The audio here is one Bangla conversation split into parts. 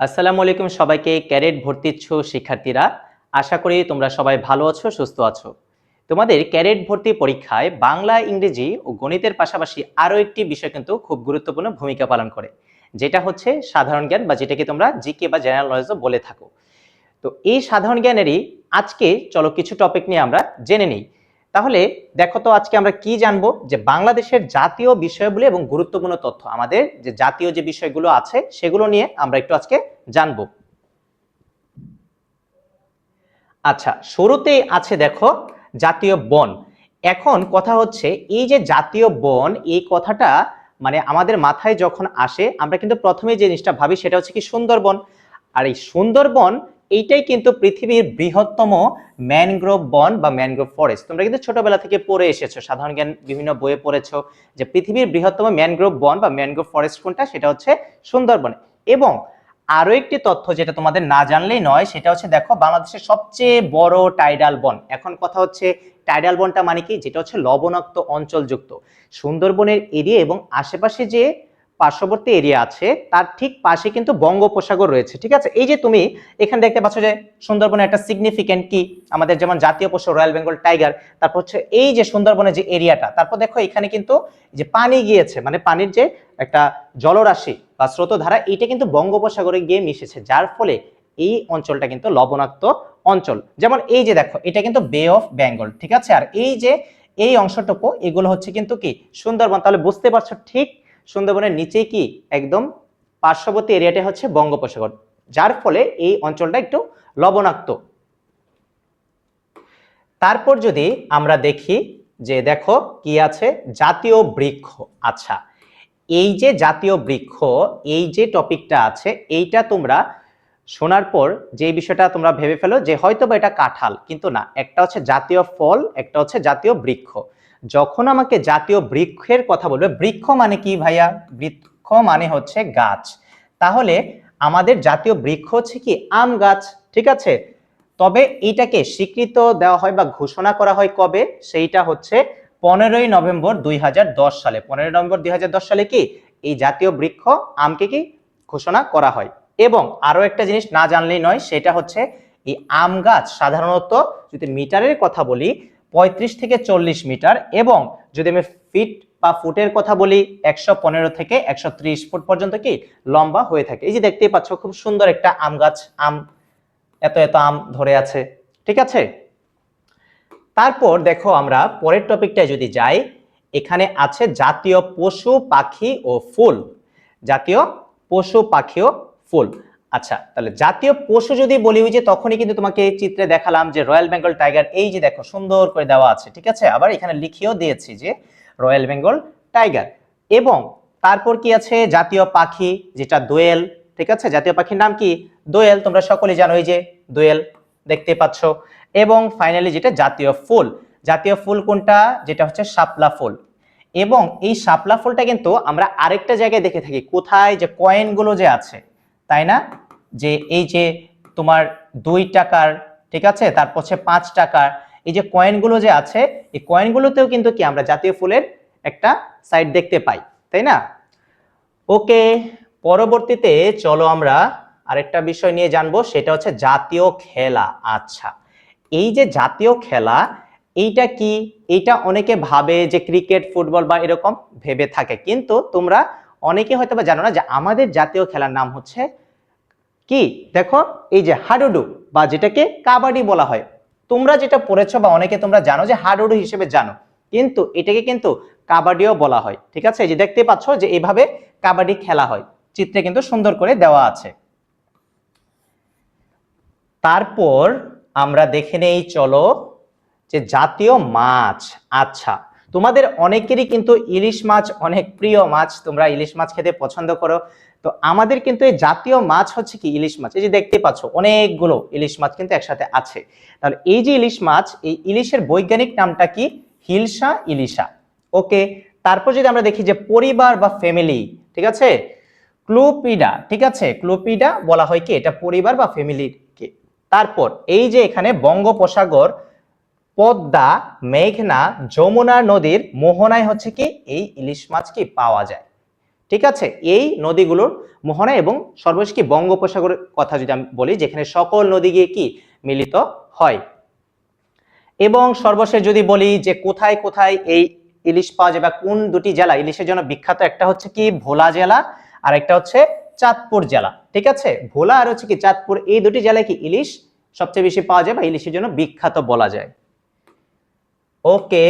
আসসালামু আলাইকুম সবাইকে, ক্যারেট ভর্তিচ্ছ শিক্ষার্থীরা। আশা করি তোমরা সবাই ভালো আছো, সুস্থ আছো। তোমাদের ক্যারেট ভর্তি পরীক্ষায় বাংলা, ইংরেজি ও গণিতের পাশাপাশি আরও একটি বিষয় কিন্তু খুব গুরুত্বপূর্ণ ভূমিকা পালন করে। যেটা হচ্ছে সাধারণ জ্ঞান বা যেটাকে তোমরা জিকে বা জেনারেল নলেজও বলে থাকো। তো এই সাধারণ জ্ঞানেরই আজকে চলো কিছু টপিক নিয়ে আমরা জেনে নিই। তাহলে দেখো তো আজকে আমরা কি জানব? যে বাংলাদেশের জাতীয় বিষয়গুলো এবং গুরুত্বপূর্ণ তথ্য। আমাদের যে জাতীয় যে বিষয়গুলো আছে, সেগুলো নিয়ে আমরা একটু আজকে জানব। আচ্ছা শুরুতেই আছে দেখো জাতীয় বন। এখন কথা হচ্ছে, এই যে জাতীয় বন, এই কথাটা মানে আমাদের মাথায় যখন আসে, আমরা কিন্তু প্রথমে যে জিনিসটা ভাবি, সেটা হচ্ছে কি সুন্দরবন। আর এই সুন্দরবন এইটাই কিন্তু পৃথিবীর বৃহত্তম ম্যানগ্রোভ বন বা ম্যানগ্রোভ ফরেস্ট। তোমরা কিন্তু ছোটবেলা থেকে পড়ে এসেছ, সাধারণ জ্ঞান বিভিন্ন বইয়ে পড়েছো যে পৃথিবীর বৃহত্তম ম্যানগ্রোভ বন বা ম্যানগ্রোভ ফরেস্ট কোনটা? সেটা হচ্ছে সুন্দরবন। এবং আরও একটি তথ্য যেটা তোমাদের না জানলেই নয়, সেটা হচ্ছে দেখো বাংলাদেশের সবচেয়ে বড় টাইডাল বন। এখন কথা হচ্ছে টাইডাল বনটা মানে কি? যেটা হচ্ছে লবণাক্ত অঞ্চলযুক্ত। সুন্দরবনের এরিয়া এবং আশেপাশে যে পার্শ্ববর্তী এরিয়া আছে, তার ঠিক পাশে কিন্তু বঙ্গোপসাগর রয়েছে, ঠিক আছে? এই যে তুমি এখানে দেখতে পাচ্ছ যে সুন্দরবনের একটা সিগনিফিকেন্ট কি? আমাদের যেমন জাতীয় পশু রয়্যাল বেঙ্গল টাইগার তারপর হচ্ছে এই যে সুন্দরবনের যে এরিয়াটা তারপর দেখো এখানে কিন্তু যে পানি গিয়েছে মানে পানির যে একটা জলরাশি বা স্রোতধারা, এইটা কিন্তু বঙ্গোপসাগরে গিয়ে মিশেছে, যার ফলে এই অঞ্চলটা কিন্তু লবণাক্ত অঞ্চল। যেমন এই যে দেখো, এটা কিন্তু বে অফ বেঙ্গল ঠিক আছে? আর এই যে এই অংশটুকু, এগুলো হচ্ছে কিন্তু কি? সুন্দরবন, তাহলে বুঝতে পারছ ঠিক সুন্দরবনের নিচেই কি একদম পার্শ্ববর্তী এরিয়াটা হচ্ছে বঙ্গোপসাগর? যার ফলে এই অঞ্চলটা একটু লবণাক্ত। তারপর যদি আমরা দেখি যে দেখো কি আছে? জাতীয় বৃক্ষ। আচ্ছা এই যে জাতীয় বৃক্ষ, এই যে টপিকটা আছে, এইটা তোমরা শোনার পর যে বিষয়টা তোমরা ভেবে ফেলো যে হয়তো বা এটা কাঁঠাল, কিন্তু না, একটা হচ্ছে জাতীয় ফল, একটা হচ্ছে জাতীয় বৃক্ষ। যখন আমাকে জাতীয় বৃক্ষের কথা বলবে, বৃক্ষ মানে কি ভাইয়া? বৃক্ষ মানে হচ্ছে গাছ। তাহলে আমাদের জাতীয় বৃক্ষ হচ্ছে কি? আম গাছ, ঠিক আছে? তবে এইটাকে স্বীকৃত দেওয়া হয় বা ঘোষণা করা হয় কবে? সেইটা হচ্ছে পনেরোই নভেম্বর দুই হাজার দশ সালে। পনেরোই নভেম্বর দুই হাজার দশ সালে কি? এই জাতীয় বৃক্ষ আমকে কি? ঘোষণা করা হয়। এবং আরও একটা জিনিস না জানলেই নয়, সেটা হচ্ছে এই আম গাছ সাধারণত যদি মিটারের কথা বলি পঁয়ত্রিশ থেকে চল্লিশ মিটার এবং যদি আমি ফিট বা ফুটের কথা বলি, একশো পনেরো থেকে একশো ত্রিশ ফুট পর্যন্ত কি লম্বা হয়ে থাকে। এই যে দেখতেই পাচ্ছ, খুব সুন্দর একটা আম গাছ, আম, এত এত আম ধরে আছে। ঠিক আছে? তারপর দেখো আমরা পরের টপিকটায় যদি যাই, এখানে আছে জাতীয় পশু, পাখি ও ফুল। জাতীয় পশু, পাখি ও ফুল। আচ্ছা তাহলে জাতীয় পশু যদি বলি যে তখনই কিন্তু তোমাকে চিত্রে দেখালাম যে রয়্যাল বেঙ্গল টাইগার এই যে দেখো, সুন্দর করে দেওয়া আছে, ঠিক আছে? আবার এখানে লিখিয়েও দিয়েছি যে রয়্যাল বেঙ্গল টাইগার এবং তারপর কি আছে? জাতীয় পাখি, যেটা দোয়েল, ঠিক আছে? জাতীয় পাখির নাম কি? দোয়েল, তোমরা সকলে জানো, এই যে দোয়েল দেখতে পাচ্ছ। এবং ফাইনালি যেটা জাতীয় ফুল জাতীয় ফুল কোনটা? যেটা হচ্ছে শাপলা ফুল। এবং এই শাপলা ফুলটা কিন্তু আমরা আরেকটা জায়গায় দেখে থাকি, কোথায়? যে কয়েনগুলো যে আছে তাই না? যে এই যে তোমার দুই টাকার, ঠিক আছে? তারপর হচ্ছে পাঁচ টাকার, এই যে কয়েনগুলো যে আছে, এই কয়েনগুলোতেও কিন্তু কি আমরা জাতীয় ফুলের একটা সাইড দেখতে পাই, তাই না? ওকে পরবর্তীতে চলো আমরা আরেকটা বিষয় নিয়ে জানব, সেটা হচ্ছে জাতীয় খেলা। আচ্ছা এই যে জাতীয় খেলা, এইটা কি? এইটা অনেকে ভাবে যে ক্রিকেট ফুটবল বা এরকম ভেবে থাকে। কিন্তু তোমরা অনেকে হয়তো বা জানো না যে আমাদের জাতীয় খেলার নাম হচ্ছে কি? দেখো, এই যে হাডুডু, বা যেটাকে কাবাডি বলা হয়। তোমরা যেটা পড়েছো বা অনেকে তোমরা জানো যে হাডুডু হিসেবে জানো। কিন্তু এটাকে কিন্তু কাবাডিও বলা হয়, ঠিক আছে? যে দেখতে পাচ্ছ যে এভাবে কাবাডি খেলা হয়। চিত্রে কিন্তু সুন্দর করে দেওয়া আছে। তারপর আমরা দেখে নেই, চলো, যে জাতীয় মাছ। আচ্ছা তোমাদের অনেকেরই কিন্তু ইলিশ মাছ অনেক প্রিয় মাছ, তোমরা ইলিশ মাছ খেতে পছন্দ করো। তো আমাদের কিন্তু এই জাতীয় মাছ হচ্ছে কি ইলিশ মাছ? এই যে দেখতে পাচ্ছ, অনেকগুলো ইলিশ মাছ কিন্তু একসাথে আছে। তাহলে এই যে ইলিশ মাছ, এই ইলিশের বৈজ্ঞানিক নামটা কি? হিলসা ইলিশা। ওকে, তারপর যদি আমরা দেখি যে পরিবার বা ফ্যামিলি ঠিক আছে? ক্লোপিডা, ঠিক আছে? ক্লোপিডা বলা হয় কি? এটা পরিবার বা ফ্যামিলিকে তারপর এই যে এখানে বঙ্গোপসাগর পদ্মা, মেঘনা, যমুনা নদীর মোহনায় হচ্ছে কি? এই ইলিশ মাছ কি পাওয়া যায়। ঠিক আছে? এই নদীগুলোর মোহনা এবং সর্বশেষ কি বঙ্গোপসাগরের কথা যদি আমি বলি, যেখানে সকল নদী গিয়ে কি মিলিত হয়। এবং সর্বশেষ যদি বলি যে কোথায় কোথায় এই ইলিশ পাওয়া যায় বা কোন দুটি জেলা, ইলিশের জন্য বিখ্যাত একটা হচ্ছে কি ভোলা জেলা, আর একটা হচ্ছে চাঁদপুর জেলা। ঠিক আছে? ভোলা আর হচ্ছে কি চাঁদপুর, এই দুটি জেলায় কি ইলিশ সবচেয়ে বেশি পাওয়া যায় বা ইলিশের জন্য বিখ্যাত বলা যায়। ওকে,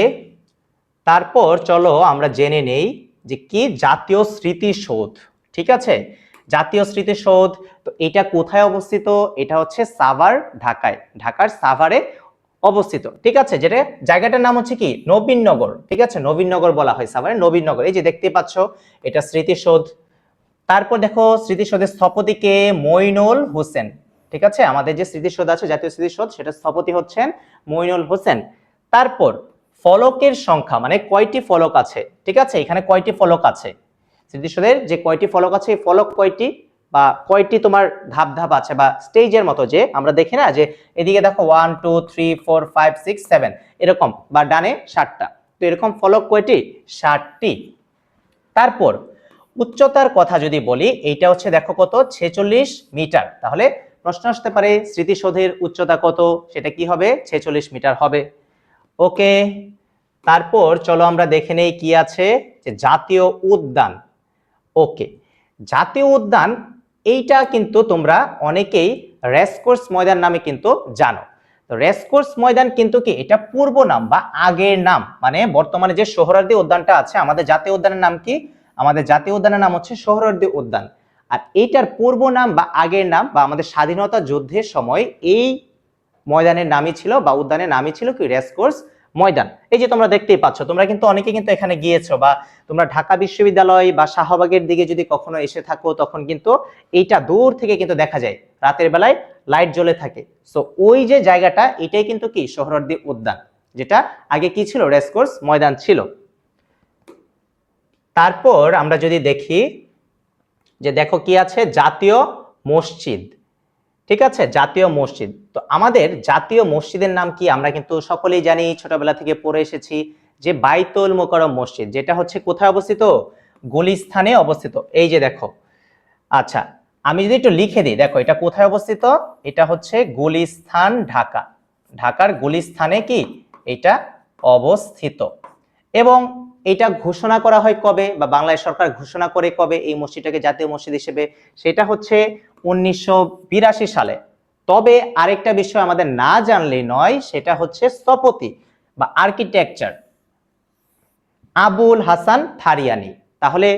তারপর চলো আমরা জেনে নেই যে কি জাতীয় স্মৃতিসৌধ, ঠিক আছে? জাতীয় স্মৃতিসৌধ, তো এটা কোথায় অবস্থিত? এটা হচ্ছে সাভার, ঢাকায়, ঢাকার সাভারে অবস্থিত, ঠিক আছে? যেটা, জায়গাটার নাম হচ্ছে কি? নবীননগর ঠিক আছে? নবীননগর বলা হয় সাভারে নবীননগর এই যে দেখতে পাচ্ছ, এটা স্মৃতিসৌধ। তারপর দেখো, স্মৃতিসৌধের স্থপতিকে মইনুল হোসেন, ঠিক আছে? আমাদের যে স্মৃতিসৌধ আছে, জাতীয় স্মৃতিসৌধ সেটা স্থপতি হচ্ছেন মইনুল হোসেন। তারপর ফলকের সংখ্যা মানে কয়টি ফলক আছে? ঠিক আছে? এখানে কয়টি ফলক আছে? স্মৃতিসৌধের যে কয়টি ফলক আছে, এই ফলক কয়টি বা কয়টি তোমার ধাপ ধাপ আছে বা স্টেজের মতো যে আমরা দেখি না, যে এদিকে দেখো one two three four five six seven এরকম বা ডানে ষাটটা। তো এরকম ফলক কয়টি? ষাটটি। তারপর উচ্চতার কথা যদি বলি, এইটা হচ্ছে দেখো কত? ছেচল্লিশ মিটার। তাহলে প্রশ্ন আসতে পারে, স্মৃতিসৌধের উচ্চতা কত? সেটা কি হবে? ছেচল্লিশ মিটার হবে। ওকে, তারপর চলো আমরা দেখে নেই কি আছে, যে জাতীয় উদ্যান। ওকে, জাতীয় উদ্যান, এইটা কিন্তু তোমরা অনেকেই রেসকোর্স ময়দান নামে কিন্তু জানো। তো রেসকোর্স ময়দান কিন্তু কি, এটা পূর্ব নাম বা আগের নাম। মানে বর্তমানে যে সোহরার্দি উদ্যানটা আছে, আমাদের জাতীয় উদ্যানের নাম কি? আমাদের জাতীয় উদ্যানের নাম হচ্ছে সোহরার্দি উদ্যান। আর এইটার পূর্ব নাম বা আগের নাম বা আমাদের স্বাধীনতা যুদ্ধের সময় এই ময়দানের নামই ছিল বা উদ্যানের নামই ছিল কি রেসকোর্স ময়দান। এই যে তোমরা দেখতেই পাচ্ছ, তোমরা কিন্তু অনেকে কিন্তু এখানে গিয়েছো বা তোমরা ঢাকা বিশ্ববিদ্যালয় বা শাহবাগের দিকে যদি কখনো এসে থাকো, তখন কিন্তু এইটা দূর থেকে কিন্তু দেখা যায়। রাতের বেলায় লাইট জ্বলে থাকে। সো ওই যে জায়গাটা, এটাই কিন্তু কি সোহরওয়ার্দী উদ্যান, যেটা আগে কি ছিল? রেসকোর্স ময়দান ছিল। তারপর আমরা যদি দেখি যে দেখো কি আছে? জাতীয় মসজিদ। ঠিক আছে? জাতীয় মসজিদ। তো আমাদের জাতীয় মসজিদের নাম কি? আমরা কিন্তু সকলেই জানি, ছোটবেলা থেকে পড়ে এসেছি যে বাইতুল মোকারম মসজিদ, যেটা হচ্ছে কোথায় অবস্থিত? গুলিস্থানে অবস্থিত। এই যে দেখো। আচ্ছা আমি যদি একটু লিখে দিই, দেখো এটা কোথায় অবস্থিত? এটা হচ্ছে গুলিস্থান ঢাকা। ঢাকার গুলিস্থানে কি? এটা অবস্থিত। এবং এটা ঘোষণা করা হয় কবে? বা বাংলাদেশ সরকার ঘোষণা করে কবে এই মসজিদটাকে জাতীয় মসজিদ হিসেবে? সেটা হচ্ছে উনিশশো বিরাশি সালে। তবে আরেকটা বিষয় আমাদের না জানলেই নয়, সেটা হচ্ছে স্থপতি বা আর্কিটেকচার আবুল হাসান থারিয়ানি। তাহলে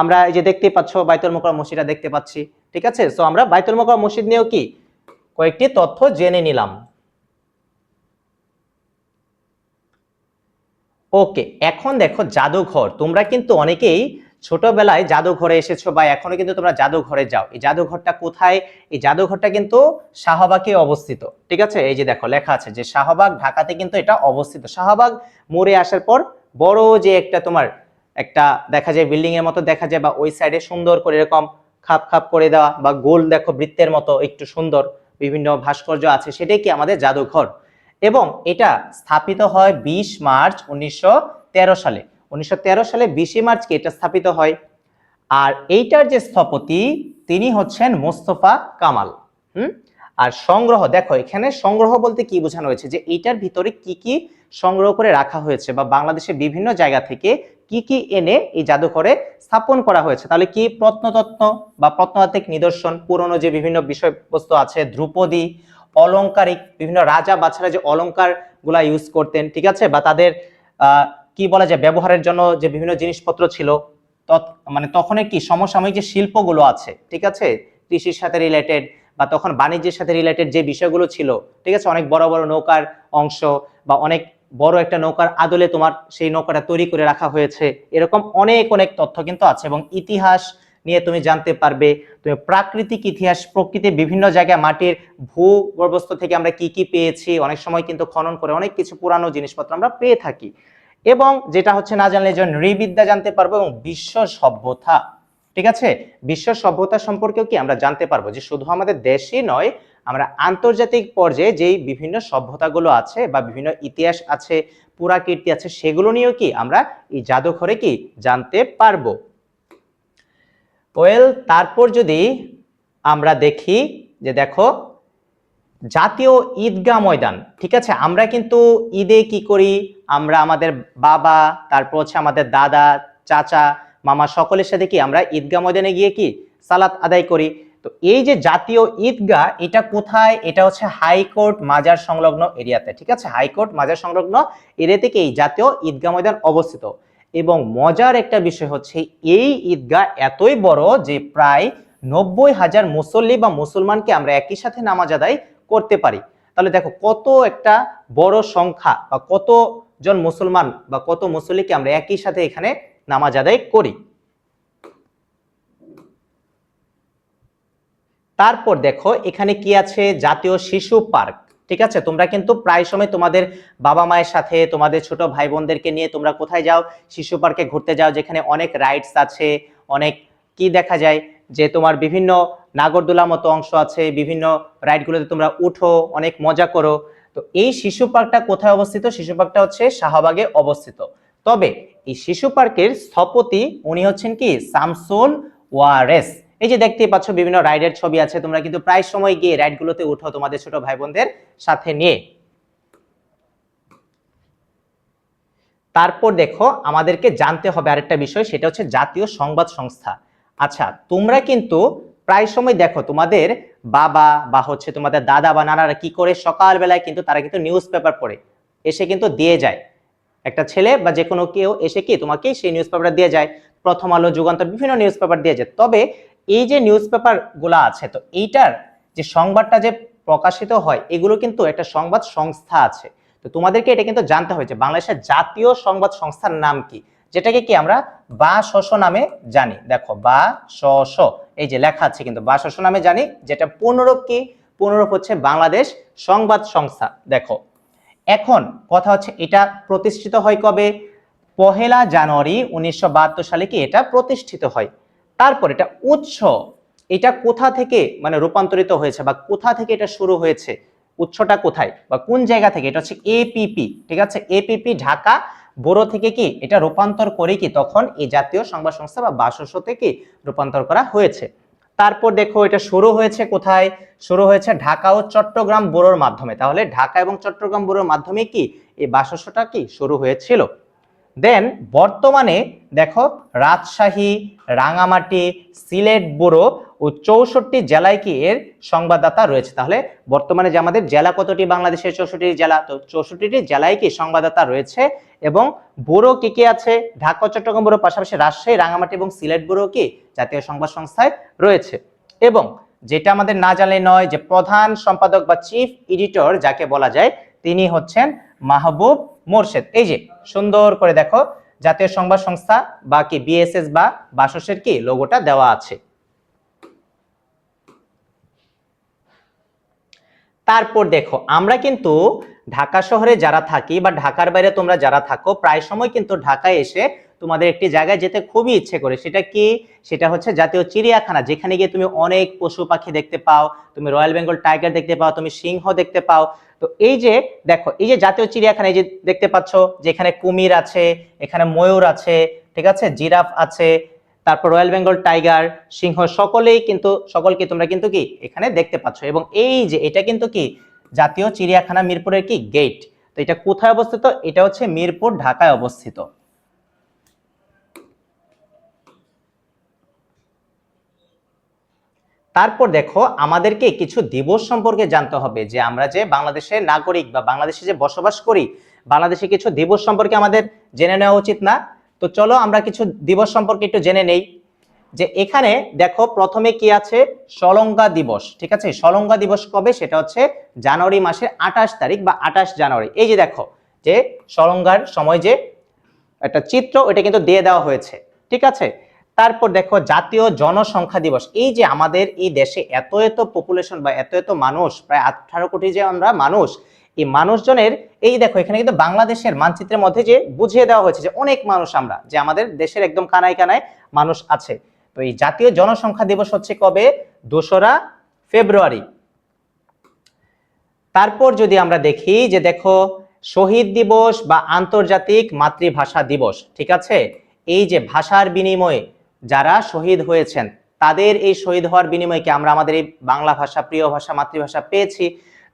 আমরা এই যে দেখতে পাচ্ছ বাইতুল মোকাররম মসজিদটা দেখতে পাচ্ছি, ঠিক আছে? সো আমরা বাইতুল মোকাররম মসজিদ নিয়েও কি? কয়েকটি তথ্য জেনে নিলাম। ওকে এখন দেখো জাদুঘর। তোমরা কিন্তু অনেকেই ছোটবেলায় জাদুঘরে এসেছ বা এখনও কিন্তু তোমরা জাদুঘরে যাও। এই জাদুঘরটা কোথায়? এই জাদুঘরটা কিন্তু শাহবাগে অবস্থিত। ঠিক আছে? এই যে দেখো, লেখা আছে যে শাহবাগ, ঢাকাতে কিন্তু এটা অবস্থিত। শাহবাগ মোড়ে আসার পর বড় যে একটা তোমার একটা দেখা যায় বিল্ডিং এর মতো দেখা যায় বা ওই সাইডে সুন্দর করে এরকম খাপ খাপ করে দেওয়া বা গোল দেখো বৃত্তের মতো একটু সুন্দর বিভিন্ন ভাস্কর্য আছে, সেটাই কি আমাদের জাদুঘর। এবং এটা স্থাপিত হয় বিশ মার্চ উনিশশো তেরো সালে। উনিশশো তেরো সালে বিশে মার্চকে এটা স্থাপিত হয়। আর এইটার যে স্থপতি, তিনি হচ্ছেন মোস্তফা কামাল। হুম? আর সংগ্রহ, দেখো, এখানে সংগ্রহ বলতে কি বোঝানো হয়েছে? যে এইটার ভিতরে কি কি সংগ্রহ করে রাখা হয়েছে বা বাংলাদেশের বিভিন্ন জায়গা থেকে কি কি এনে এই জাদুঘরে স্থাপন করা হয়েছে? তাহলে কি প্রত্নতত্ত্ব বা প্রত্নতাত্ত্বিক নিদর্শন, পুরনো যে বিভিন্ন বিষয়বস্তু আছে, ধ্রুপদী অলংকারিক বিভিন্ন রাজা বাছারা যে অলংকারগুলা ইউজ করতেন, ঠিক আছে? বা তাদের কি বলা যায় ব্যবহারের জন্য যে বিভিন্ন জিনিসপত্র ছিল মানে তখন কি সমসাময়িক যে শিল্পগুলো আছে, ঠিক আছে? কৃষির সাথে রিলেটেড বা তখন বাণিজ্যের সাথে রিলেটেড যে বিষয়গুলো ছিল, ঠিক আছে? অনেক বড় বড় নৌকার অংশ বা অনেক বড় একটা নৌকার আদলে তোমার সেই নৌকাটা তৈরি করে রাখা হয়েছে, এরকম অনেক অনেক তথ্য কিন্তু আছে এবং ইতিহাস নিয়ে তুমি জানতে পারবে। তুমি প্রাকৃতিক ইতিহাস প্রকৃতির বিভিন্ন জায়গায় মাটির ভূগর্ভস্থ থেকে আমরা কি কি পেয়েছি, অনেক সময় কিন্তু খনন করে অনেক কিছু পুরানো জিনিসপত্র আমরা পেয়ে থাকি। এবং যেটা হচ্ছে না জানলে যে নৃবিদ্যা জানতে পারব এবং বিশ্ব সভ্যতা, ঠিক আছে? বিশ্ব সভ্যতা সম্পর্কেও কি আমরা জানতে পারব? যে শুধু আমাদের দেশই নয়, আমরা আন্তর্জাতিক পর্যায়ে যেই বিভিন্ন সভ্যতাগুলো আছে বা বিভিন্ন ইতিহাস আছে, পুরাকীর্তি আছে, সেগুলো নিয়েও কি আমরা এই জাদুঘরে কি জানতে পারব? ওয়েল তারপর যদি আমরা দেখি যে দেখো জাতীয় ঈদগাহ ময়দান, ঠিক আছে? আমরা কিন্তু ঈদে কি করি? আমরা আমাদের বাবা, তারপর হচ্ছে আমাদের দাদা, চাচা, মামা সকলের সাথে কি আমরা ঈদগাহ ময়দানে গিয়ে কি সালাত আদায় করি? তো এই যে জাতীয় ঈদগাহ, এটা কোথায়? এটা হচ্ছে হাইকোর্ট মাজার সংলগ্ন এরিয়াতে, ঠিক আছে? হাইকোর্ট মাজার সংলগ্ন এরিয়াতে কি এই জাতীয় ঈদগাহ ময়দান অবস্থিত। এবং মজার একটা বিষয় হচ্ছে, এই ঈদগাহ এতই বড় যে প্রায় নব্বই হাজার মুসল্লি বা মুসলমানকে আমরা একই সাথে নামাজ আদায় করতে পারি। তাহলে দেখো কত একটা বড় সংখ্যা বা কত জন মুসলমান বা কত মুসল্লিকে আমরা একই সাথে এখানে নামাজ আদায় করি। তারপর দেখো এখানে কি আছে? জাতীয় শিশু পার্ক। ঠিক আছে? তোমরা কিন্তু প্রায় সময় তোমাদের বাবা মায়ের সাথে, তোমাদের ছোট ভাই বোনদেরকে নিয়ে তোমরা কোথায় যাও? শিশু পার্কে ঘুরতে যাও, যেখানে অনেক রাইডস আছে, অনেক কি দেখা যায়? যে তোমার বিভিন্ন নাগরদোলা মতো অংশ আছে, বিভিন্ন রাইডগুলোতে তোমরা উঠো, অনেক মজা করো। তো এই শিশু পার্কটা কোথায় অবস্থিত? শিশু পার্কটা হচ্ছে শাহবাগে অবস্থিত। তবে এই শিশু পার্কের স্থপতি উনি হচ্ছেন কি? সামসুল ওয়ারেস। এই যে দেখতেই পাচ্ছ, বিভিন্ন রাইডের ছবি আছে, তোমরা কিন্তু প্রায় সময় গিয়ে রাইডগুলোতে উঠো তোমাদের ছোট ভাই বোনদের সাথে নিয়ে। তারপর দেখো, আমাদেরকে জানতে হবে আরেকটা বিষয়, সেটা হচ্ছে জাতীয় সংবাদ সংস্থা। আচ্ছা তোমরা কিন্তু প্রায় সময় দেখো তোমাদের বাবা বা হচ্ছে তোমাদের দাদা বা নানারা কি করে সকালবেলায় কিন্তু তারা কিন্তু নিউজ পেপার পড়ে, এসে কিন্তু দিয়ে যায়। একটা ছেলে বা যে কোনো কেউ এসে কি তোমাকে সেই নিউজ পেপারটা দিয়ে যায়, প্রথম আলো, যুগান্তর বিভিন্ন নিউজ পেপার দিয়ে যায়। তবে এই যে নিউজ পেপারগুলা আছে, তো এইটার যে সংবাদটা যে প্রকাশিত হয়, এগুলো কিন্তু একটা সংবাদ সংস্থা আছে। তো তোমাদেরকে এটা কিন্তু জানতে হয়েছে বাংলাদেশের জাতীয় সংবাদ সংস্থার নাম কি? যেটাকে কি আমরা বা শস নামে জানি। দেখো, বা, শস, এই যে লেখা আছে কিন্তু বা, শস নামে জানি, যেটা পুনরূপ কি? পুনরূপ হচ্ছে বাংলাদেশ সংবাদ সংস্থা। দেখো, এখন কথা হচ্ছে এটা প্রতিষ্ঠিত হয় কবে? পহেলা জানুয়ারি উনিশশো বাহাত্তর সালে কি এটা প্রতিষ্ঠিত হয়। তারপর এটা উৎস, এটা কোথা থেকে মানে রূপান্তরিত হয়েছে বা কোথা থেকে এটা শুরু হয়েছে, উৎসটা কোথায় বা কোন জায়গা থেকে? এটা হচ্ছে এপিপি ঠিক আছে? এপিপি ঢাকা বড় থেকে কি এটা রূপান্তর করে কি তখন এই জাতীয় সংবাদ সংস্থা বা বাসস থেকে রূপান্তর করা হয়েছে? তারপর দেখো এটা শুরু হয়েছে কোথায়? শুরু হয়েছে ঢাকা ও চট্টগ্রাম ব্যুরোর মাধ্যমে। তাহলে ঢাকা এবং চট্টগ্রাম ব্যুরোর মাধ্যমে কি এই বাসসটা কি শুরু হয়েছিল? দেন বর্তমানে দেখো রাজশাহী, রাঙামাটি, সিলেট ব্যুরো ও চৌষট্টি জেলায় কি এর সংবাদদাতা রয়েছে? তাহলে বর্তমানে যে আমাদের জেলা কতটি? বাংলাদেশের চৌষট্টি জেলা। তো চৌষট্টিটি জেলায় কি সংবাদদাতা রয়েছে? এবং ব্যুরো কি কি আছে? ঢাকা চট্টগ্রাম ব্যুরোর পাশাপাশি রাজশাহী রাঙামাটি এবং সিলেট ব্যুরো কি জাতীয় সংবাদ সংস্থায় রয়েছে? এবং যেটা আমাদের না জানলে নয়, যে প্রধান সম্পাদক বা চিফ এডিটর যাকে বলা যায়, তিনি হচ্ছেন মাহবুব মোরশেদ। এই যে, সুন্দর করে দেখো, জাতীয় সংবাদ সংস্থা বা কি বিএসএস বা বাসসের কি লোগোটা দেওয়া আছে। তারপর দেখো, আমরা কিন্তু ঢাকা শহরে যারা থাকি বা ঢাকার বাইরে তোমরা যারা থাকো, প্রায় সময় কিন্তু ঢাকায় এসে তোমাদের একটি জায়গায় যেতে খুবই ইচ্ছে করে। সেটা কি? সেটা হচ্ছে জাতীয় চিড়িয়াখানা, যেখানে গিয়ে তুমি অনেক পশু পাখি দেখতে পাও, তুমি রয়্যাল বেঙ্গল টাইগার দেখতে পাও, তুমি সিংহ দেখতে পাও। তো এই যে, দেখো, এই যে জাতীয় চিড়িয়াখানা, এই যে দেখতে পাচ্ছ যে এখানে কুমির আছে, এখানে ময়ূর আছে, ঠিক আছে? জিরাফ আছে তারপর রয়্যাল বেঙ্গল টাইগার, সিংহ সকলেই কিন্তু, সকলকে তোমরা কিন্তু কি এখানে দেখতে পাচ্ছ। এবং এই যে এটা কিন্তু কি জাতীয় চিড়িয়াখানা মিরপুরের কি গেট তো এটা কোথায় অবস্থিত? এটা হচ্ছে মিরপুর, ঢাকায় অবস্থিত। তারপর দেখো, আমাদেরকে কিছু দিবস সম্পর্কে জানতে হবে যে আমরা যে বাংলাদেশের নাগরিক বা বাংলাদেশে যে বসবাস করি, বাংলাদেশে কিছু দিবস সম্পর্কে আমাদের জেনে নেওয়া উচিত না? তো চলো আমরা কিছু দিবস সম্পর্কে একটু জেনে নেই যে এখানে দেখো প্রথমে কি আছে? সলঙ্গা দিবস, ঠিক আছে? সলঙ্গা দিবস কবে? সেটা হচ্ছে জানুয়ারি মাসের আঠাশ তারিখ বা আঠাশ জানুয়ারি। এই যে দেখো যে সলঙ্গার সময় যে একটা চিত্র ওটা কিন্তু দিয়ে দেওয়া হয়েছে, ঠিক আছে? তারপর দেখো জাতীয় জনসংখ্যা দিবস। এই যে আমাদের এই দেশে এত এত পপুলেশন বা এত এত মানুষ, প্রায় আঠারো কোটি যে আমরা মানুষ এই মানুষজনের, এই দেখো, এখানে কিন্তু বাংলাদেশের মানচিত্রের মধ্যে যে বুঝিয়ে দেওয়া হয়েছে যে অনেক মানুষ আমরা, যে আমাদের দেশের একদম কানায় কানায় মানুষ আছে। তো এই জাতীয় জনসংখ্যা দিবস হচ্ছে কবে? দোসরা ফেব্রুয়ারি। তারপর যদি আমরা দেখি যে দেখো, শহীদ দিবস বা আন্তর্জাতিক মাতৃভাষা দিবস, ঠিক আছে? এই যে ভাষার বিনিময়ে যারা শহীদ হয়েছেন, তাদের এই শহীদ হওয়ার বিনিময়কে আমরা আমাদের এই বাংলা ভাষা, প্রিয় ভাষা, মাতৃভাষা পেয়েছি?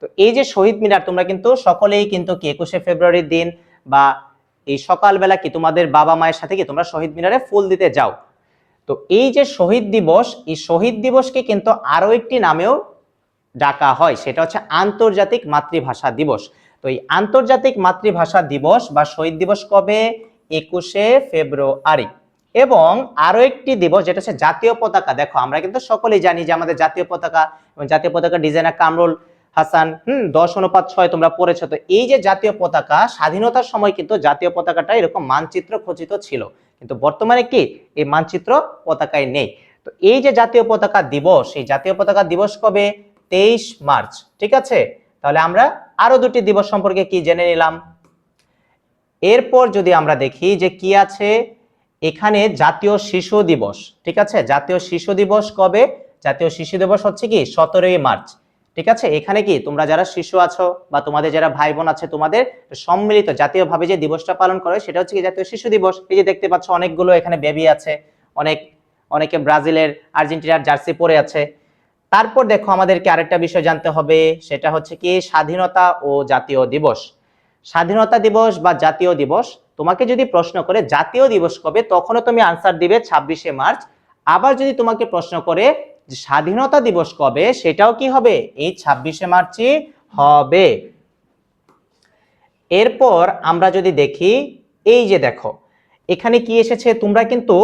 তো এই যে শহীদ মিনার, তোমরা কিন্তু সকলেই কিন্তু কি একুশে ফেব্রুয়ারির দিন বা এই সকালবেলা কি তোমাদের বাবা মায়ের সাথে কি তোমরা শহীদ মিনারে ফুল দিতে যাও? তো এই যে শহীদ দিবস, এই শহীদ দিবসকে কিন্তু আরও একটি নামেও ডাকা হয়, সেটা হচ্ছে আন্তর্জাতিক মাতৃভাষা দিবস। তো এই আন্তর্জাতিক মাতৃভাষা দিবস বা শহীদ দিবস কবে? একুশে ফেব্রুয়ারি। এবং আরও একটি দিবস, যেটা হচ্ছে জাতীয় পতাকা। দেখো, আমরা কিন্তু সকলেই জানি যে আমাদের জাতীয় পতাকা এবং জাতীয় পতাকা ডিজাইনার কামরুল। হাসান, হুম, দশ অনুপাত ছয় তোমরা পড়েছো। তো এই যে জাতীয় পতাকা, স্বাধীনতার সময় কিন্তু জাতীয় পতাকাটা এরকম মানচিত্র খচিত ছিল। কিন্তু বর্তমানে কি? এই মানচিত্র পতাকায় নেই। তো এই যে জাতীয় পতাকা দিবস, এই জাতীয় পতাকা দিবস কবে? তেইশ মার্চ, ঠিক আছে? তাহলে আমরা আরও দুটি দিবস সম্পর্কে কি জেনে নিলাম? এরপর যদি আমরা দেখি যে কি আছে? এখানে জাতীয় শিশু দিবস, ঠিক আছে? জাতীয় শিশু দিবস কবে? জাতীয় শিশু দিবস হচ্ছে কি? সতেরোই মার্চ। ঠিক আছে? এখানে কি তোমরা যারা শিশু আছো বা তোমাদের যারা ভাই বোন আছে, তোমাদের সম্মিলিত জাতীয়ভাবে যে দিবসটা পালন করে সেটা হচ্ছে কি জাতীয় শিশু দিবস। এই যে দেখতে পাচ্ছ, অনেকগুলো এখানে বেবি আছে, অনেক, অনেকে ব্রাজিলের, আর্জেন্টিনার জার্সি পরে আছে। তারপর দেখো, আমাদেরকে আরেকটা বিষয় জানতে হবে, সেটা হচ্ছে কি স্বাধীনতা ও জাতীয় দিবস। স্বাধীনতা দিবস বা জাতীয় দিবস, তোমাকে যদি প্রশ্ন করে জাতীয় দিবস কবে, তখনও তুমি আনসার দিবে ছাব্বিশে মার্চ। আবার যদি তোমাকে প্রশ্ন করে যে স্বাধীনতা দিবস কবে, সেটাও কি হবে? এই ছাব্বিশে মার্চই হবে। এরপর আমরা যদি দেখি, এই যে দেখো, এখানে কি এসেছে? তোমরা কিন্তু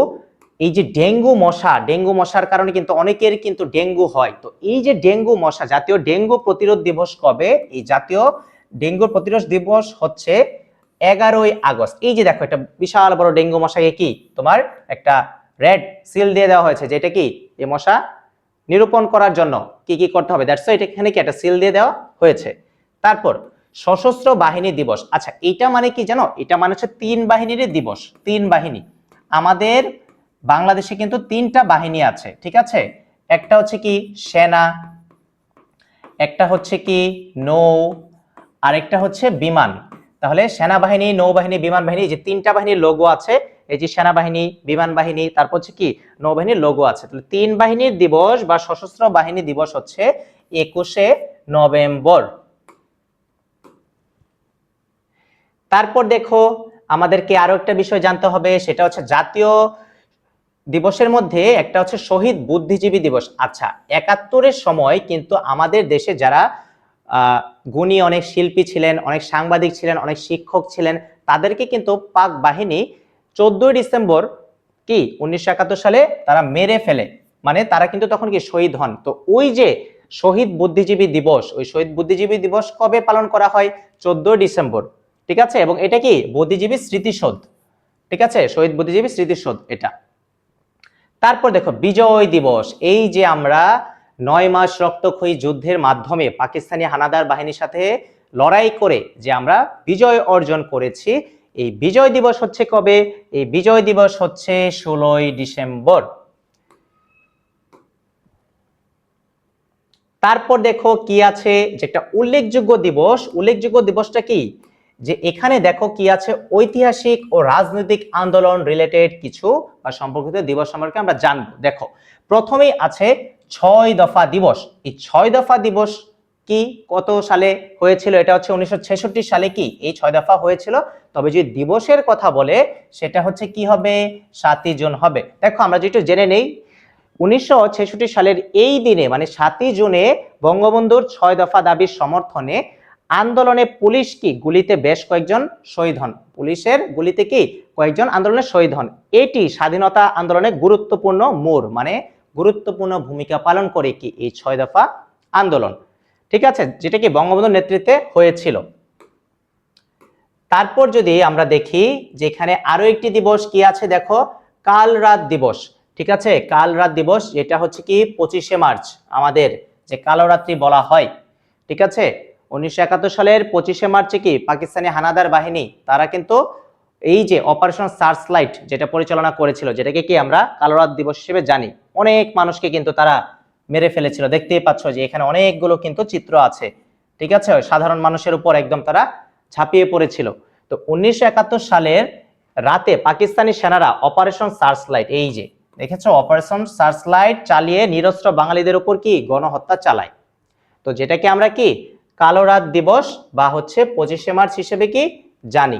এই যে ডেঙ্গু মশা, ডেঙ্গু মশার কারণে কিন্তু অনেকের কিন্তু ডেঙ্গু হয়। তো এই যে ডেঙ্গু মশা, জাতীয় ডেঙ্গু প্রতিরোধ দিবস কবে? এই জাতীয় ডেঙ্গু প্রতিরোধ দিবস হচ্ছে এগারোই আগস্ট। এই যে দেখো, একটা বিশাল বড় ডেঙ্গু মশাকে কি? তোমার একটা রেড সিল দিয়ে দেওয়া হয়েছে। যেটা কি? এই মশা নিরূপণ করার জন্য কি কি করতে হবে? দ্যাটস এটা এখানে কি একটা সিল দিয়ে দেওয়া হয়েছে। তারপর, সশস্ত্র বাহিনী দিবস। আচ্ছা এটা মানে কি জানো? এটা মানে হচ্ছে তিন বাহিনীর দিবস। তিন বাহিনী। আমাদের বাংলাদেশে কিন্তু তিনটা বাহিনী আছে, ঠিক আছে? একটা হচ্ছে কি সেনা, একটা হচ্ছে কি নৌ, আরেকটা হচ্ছে বিমান। তাহলে সেনাবাহিনী, নৌবাহিনী, বিমান বাহিনী যে তিনটা বাহিনীর লোগো আছে এই যে সেনাবাহিনী, বিমান বাহিনী, তারপর হচ্ছে কি নৌবাহিনীর লোগো আছে। তাহলে তিন বাহিনীর দিবস বা সশস্ত্র বাহিনী দিবস হচ্ছে একুশে নভেম্বর। তারপর দেখো আমাদেরকে আরও একটা বিষয় জানতে হবে, সেটা হচ্ছে জাতীয় দিবসের মধ্যে একটা হচ্ছে শহীদ বুদ্ধিজীবী দিবস। আচ্ছা একাত্তরের সময় কিন্তু আমাদের দেশে যারা গুণী অনেক শিল্পী ছিলেন, অনেক সাংবাদিক ছিলেন, অনেক শিক্ষক ছিলেন, তাদেরকে কিন্তু পাক বাহিনী চোদ্দই ডিসেম্বর কি উনিশশো একাত্তর সালে তারা মেরে ফেলে? মানে তারা কিন্তু তখন কি শহীদ হন। তো ওই যে শহীদ বুদ্ধিজীবী দিবস, ওই শহীদ বুদ্ধিজীবী দিবস কবে পালন করা হয়? চোদ্দই ডিসেম্বর। ঠিক আছে? এবং এটা কি বুদ্ধিজীবী স্মৃতিসৌধ। ঠিক আছে? শহীদ বুদ্ধিজীবী স্মৃতিসৌধ এটা। তারপর দেখো, বিজয় দিবস। এই যে আমরা নয় মাস রক্তক্ষয়ী যুদ্ধের মাধ্যমে পাকিস্তানি হানাদার বাহিনীর সাথে লড়াই করে যে আমরা বিজয় অর্জন করেছি এই বিজয় দিবস হচ্ছে কবে? এই বিজয় দিবস হচ্ছে ষোলোই ডিসেম্বর। তারপর দেখো কি আছে? যেটা উল্লেখযোগ্য দিবস, উল্লেখযোগ্য দিবসটা কি? যে এখানে দেখো কি আছে? ঐতিহাসিক ও রাজনৈতিক আন্দোলন রিলেটেড কিছু বা সম্পর্কিত দিবস সম্পর্কে আমরা জানব। দেখো, প্রথমেই আছে ছয় দফা দিবস। এই ছয় দফা দিবস কি, কত সালে হয়েছিল, এটা হচ্ছে উনিশশো ছেষট্টি সালে কি? এই ছয় দফা হয়েছিল। তবে যদি দিবসের কথা বলে, সেটা হচ্ছে কি হবে? সাতই জুন হবে। দেখো, আমরা যেটা জেনে নেই, উনিশশো ছেষট্টি সালের এই দিনে মানে সাতই জুনে, বঙ্গবন্ধুর ছয় দফা দাবির সমর্থনে আন্দোলনে পুলিশ কি? গুলিতে বেশ কয়েকজন শহীদ হন। পুলিশের গুলিতে কি? কয়েকজন আন্দোলনে শহীদ হন। এটি স্বাধীনতা আন্দোলনে গুরুত্বপূর্ণ মোড় মানে গুরুত্বপূর্ণ ভূমিকা পালন করে কি? এই ছয় দফা আন্দোলন। ঠিক আছে? যেটা কি বঙ্গবন্ধুর নেতৃত্বে হয়েছিল। তারপর যদি আমরা দেখি যে এখানে আরও একটি দিবস কি আছে দেখো? কাল রাত দিবস, ঠিক আছে? কাল রাত দিবস, যেটা হচ্ছে কি? পঁচিশে মার্চ, আমাদের যে কালরাত্রি বলা হয়, ঠিক আছে? উনিশশো একাত্তর সালের পঁচিশে মার্চে কি পাকিস্তানি হানাদার বাহিনী, তারা কিন্তু এই যে অপারেশন সার্চ লাইট যেটা পরিচালনা করেছিল, যেটাকে কি আমরা কালরাত দিবস হিসেবে জানি। অনেক মানুষকে কিন্তু তারা মেরে ফেলেছিল। দেখতেই পাচ্ছ যে এখানে অনেকগুলো কিন্তু চিত্র আছে। ঠিক আছে? সাধারণ মানুষের উপর একদম তারা ছাপিয়ে পড়েছিল। তো উনিশশো একাত্তর সালের রাতে পাকিস্তানি সেনারা অপারেশন সার্চ লাইট এই যে, দেখেছ? অপারেশন সার্চলাইট চালিয়ে নিরস্ত্র বাঙালিদের উপর কি? গণহত্যা চালায়। তো যেটাকে আমরা কি? কালো রাত দিবস বা হচ্ছে পঁচিশে মার্চ হিসেবে কি? জানি।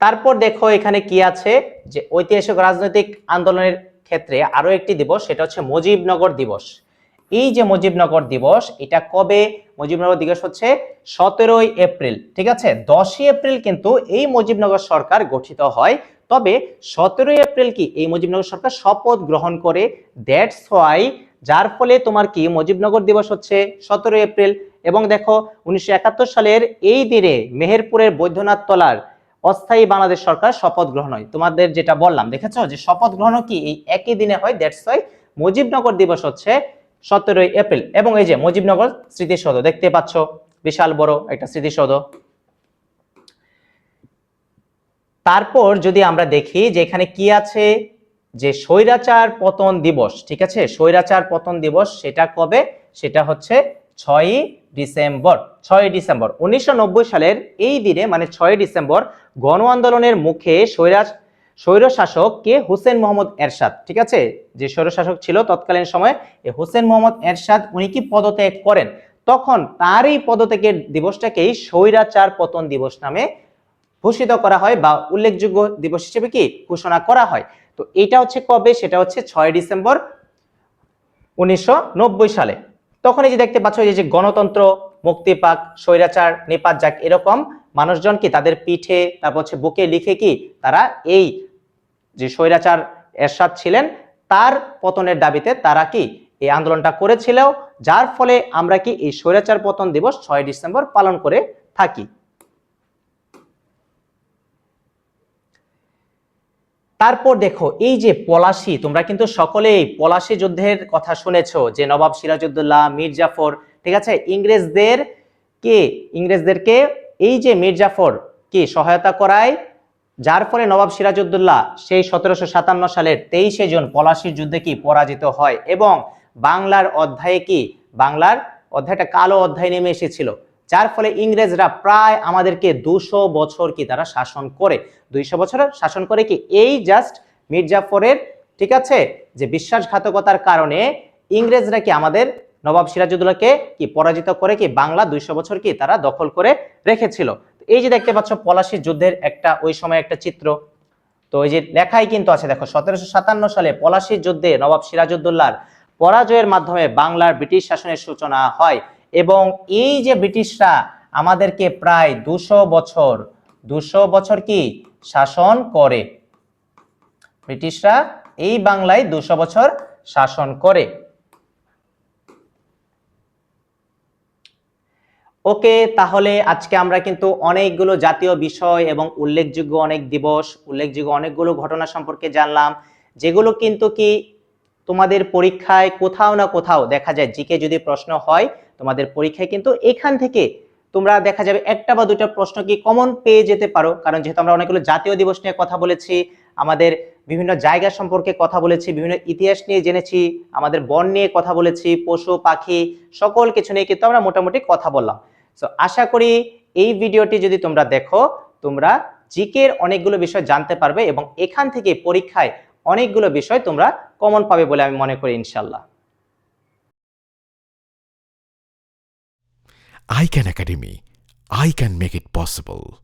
তারপর দেখো এখানে কি আছে? যে ঐতিহাসিক রাজনৈতিক আন্দোলনের ক্ষেত্রে আরও একটি দিবস, সেটা হচ্ছে মুজিবনগর দিবস। এই যে মুজিবনগর দিবস, এটা কবে? মুজিবনগর দিবস হচ্ছে সতেরোই এপ্রিল, ঠিক আছে? দশই এপ্রিল কিন্তু এই মুজিবনগর সরকার গঠিত হয়। তবে সতেরোই এপ্রিল কি এই মুজিবনগর সরকার শপথ গ্রহণ করে? দ্যাটস ওয়াই যার ফলে তোমার কি মুজিবনগর দিবস হচ্ছে সতেরোই এপ্রিল। এবং দেখো, উনিশশো একাত্তর সালের এই দিনে মেহেরপুরের বৈদ্যনাথ তলার অস্থায়ী বাংলাদেশ সরকার শপথ গ্রহণ হয় তোমাদের যেটা বললাম, দেখেছ যে শপথ গ্রহণ কি এই একই দিনে হয়? দ্যাটস ওয়াই মুজিবনগর দিবস হচ্ছে সতেরোই এপ্রিল এবং এই যে মুজিবনগর স্মৃতিসৌধ, দেখতে পাচ্ছ বিশাল বড় একটা স্মৃতিসৌধ। তারপর যদি আমরা দেখি যে এখানে কি আছে? যে স্বৈরাচার পতন দিবস, ঠিক আছে? স্বৈরাচার পতন দিবস, সেটা কবে? সেটা হচ্ছে ছয়ই ডিসেম্বর ছয়ই ডিসেম্বর। উনিশশো নব্বই সালের এই দিনে মানে ছয়ই ডিসেম্বর গণ আন্দোলনের মুখে স্বৈরাজ স্বৈরশাসক কে? হোসেন মোহাম্মদ এরশাদ, ঠিক আছে? যে স্বৈরশাসক ছিল তৎকালীন সময়ে হোসেন মোহাম্মদ এরশাদ, উনি কি পদত্যাগ করেন? তখন তার এই পদত্যাগের দিবসটাকেই স্বৈরাচার পতন দিবস নামে ঘোষিত করা হয় বা উল্লেখযোগ্য দিবস হিসেবে কি ঘোষণা করা হয়। তো এটা হচ্ছে কবে? সেটা হচ্ছে ছয় ডিসেম্বর উনিশশো নব্বই সালে। তখন এই যে দেখতে পাচ্ছ, এই যে গণতন্ত্র, মুক্তি পাক, স্বৈরাচার নেপাত যাক, এরকম মানুষজন কি তাদের পিঠে, তারপর হচ্ছে বুকে লিখে কি তারা এই যে স্বৈরাচার এরশাদ ছিলেন, তার পতনের দাবিতে তারা কি এই আন্দোলনটা করেছিল যার ফলে আমরা কি এই স্বৈরাচার পতন দিবস ছয় ডিসেম্বর পালন করে থাকি। তারপর দেখো, এই যে পলাশি, তোমরা কিন্তু সকলেই পলাশি যুদ্ধের কথা শুনেছো, যে নবাব সিরাজউদ্দৌলা, মীর জাফর, ঠিক আছে? ইংরেজদের কে? ইংরেজদেরকে এই যে মীর জাফর, কি সহায়তা করায়? যার ফলে নবাব সিরাজউদ্দৌলা সেই সতেরোশো সাতান্ন সালের তেইশে জুন পলাশির যুদ্ধে কি পরাজিত হয়? এবং বাংলার অধ্যায়ে কি? বাংলার অধ্যায়টা কালো অধ্যায় নেমে এসেছিল। যার ফলে ইংরেজরা প্রায় আমাদেরকে দুশো বছর কি তারা শাসন করে। দুইশো বছর শাসন করে কি? এই জাস্ট মির্জাফরের, ঠিক আছে? যে বিশ্বাসঘাতকতার কারণে ইংরেজরা কি আমাদের নবাব সিরাজউদ্দৌলাকে কি পরাজিত করে কি বাংলা দুইশো বছর কি তারা দখল করে রেখেছিল? এই যে দেখতে পাচ্ছ পলাশির যুদ্ধের একটা, ওই সময় একটা চিত্র। তো এই যে লেখাই কিন্তু আছে, দেখো, সতেরোশো সাতান্ন সালে পলাশির যুদ্ধে নবাব সিরাজউদ্দৌলার পরাজয়ের মাধ্যমে বাংলার ব্রিটিশ শাসনের সূচনা হয়। এবং এই যে ব্রিটিশরা আমাদেরকে প্রায় দুশো বছর দুশো বছর কি শাসন করে? ব্রিটিশরা এই বাংলায় দুশো বছর শাসন করে। ওকে, তাহলে আজকে আমরা কিন্তু অনেকগুলো জাতীয় বিষয় এবং উল্লেখযোগ্য অনেক দিবস, উল্লেখযোগ্য অনেকগুলো ঘটনা সম্পর্কে জানলাম, যেগুলো কিন্তু কি তোমাদের পরীক্ষায় কোথাও না কোথাও দেখা যায়, জিকে যদি প্রশ্ন হয় তোমাদের পরীক্ষায় কিন্তু এখান থেকে তোমরা দেখা যাবে একটা বা দুটো প্রশ্ন কি কমন পেয়ে যেতে পারো। কারণ যেহেতু আমরা অনেকগুলো জাতীয় দিবস নিয়ে কথা বলেছি, আমাদের বিভিন্ন জায়গা সম্পর্কে কথা বলেছি, বিভিন্ন ইতিহাস নিয়ে জেনেছি, আমাদের বন নিয়ে কথা বলেছি, পশু, পাখি, সকল কিছু নিয়ে কিন্তু আমরা মোটামুটি কথা বললাম। সো আশা করি এই ভিডিওটি যদি তোমরা দেখো, তোমরা জিকের অনেকগুলো বিষয় জানতে পারবে এবং এখান থেকে পরীক্ষায় অনেকগুলো বিষয় তোমরা কমন পাবে বলে আমি মনে করি ইনশাল্লাহ। iCan Academy. I can make it possible.